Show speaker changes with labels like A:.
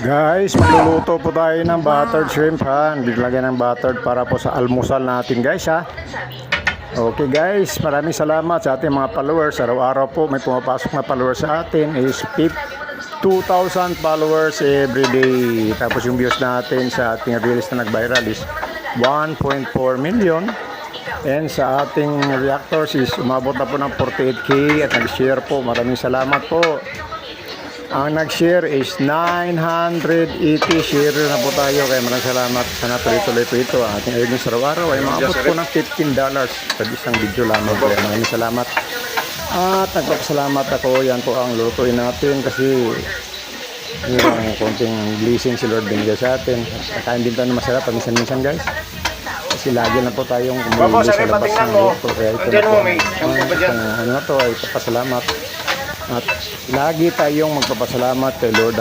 A: Guys, magluluto po tayo ng buttered shrimp ha. Biglagyan ng buttered para po sa almusal natin guys ha. Okay guys, maraming salamat sa ating mga followers. Araw-araw po may pumapasok na followers sa atin is 2,000 followers every day. Tapos yung views natin sa ating reels na nag-viral is 1.4 million. And sa ating reactors is umabot na po ng 48k at nag-share po. Maraming salamat po. Ang nag-share is 980 share na po tayo. Kaya maraming salamat. Sana tuloy-tuloy po ito. Ang ating earnings araw-araw ay maabot po ng 15 dollars sa isang video lamang. Kaya maraming salamat. At nagpapasalamat ako. Yan po ang lutuin natin kasi yung konting blessing si Lord binigay sa atin. Kakain din tayo ng masarap paminsan-minsan guys. Kasi lagi na po tayong kumuli sa labas ng luto. Kaya ito na po. ang- ano na to ay papasalamat. At lagi tayong magpapasalamat kay Lord